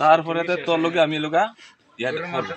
তারপরে তো তোর লগে আমি লগা ইয়াতে করব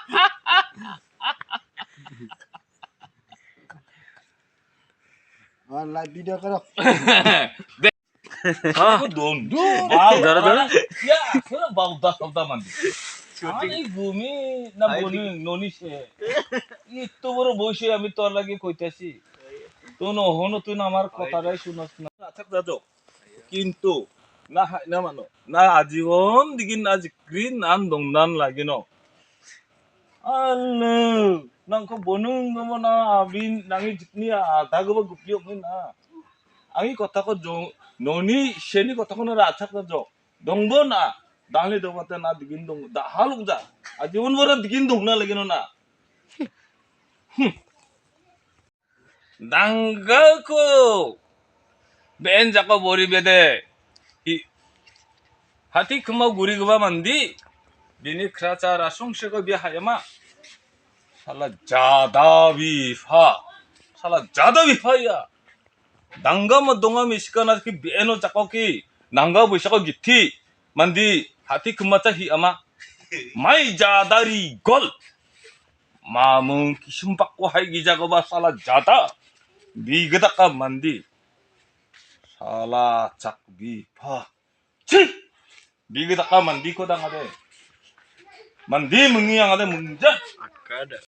ভিডিও করো দম ধরো, ধরো। আমি ঘুমি না বনি ননিসে এত বড় বসে আমি তোর লাগে কইতাছি তো নহনো তুই না আমার কথাটাই শুনস না আচ্ছা দাদো কিন্তু না হাই না মানো না আজীবন দিগি না জিক্রি নান দং নান লাগে ন আল্লো nang ko bonung mo na abin nangi jitni dago ba gupli ok na angi kotha ko jong noni sheni kotha ko na achak na jong dongbo na dahli dobate na digin dong da haluk ja aji un bora digin dong na lagi na dangga ko ben jako bori bede hati kuma guri gba mandi bini kracha rasung shego bi hayama salah jada wifa, salah jada wifa ya, dangga mau dongga misikan aja ki beno cakau ki, dangga gitu, mandi hati kumata hi ama, mai jadari gol, mamu kisum pakku hai gija kau bah salah jada, bi gita mandi, salah cak wifa, si, bi gita mandi kau dangade. Mandi mengiang ada muncul. Ada.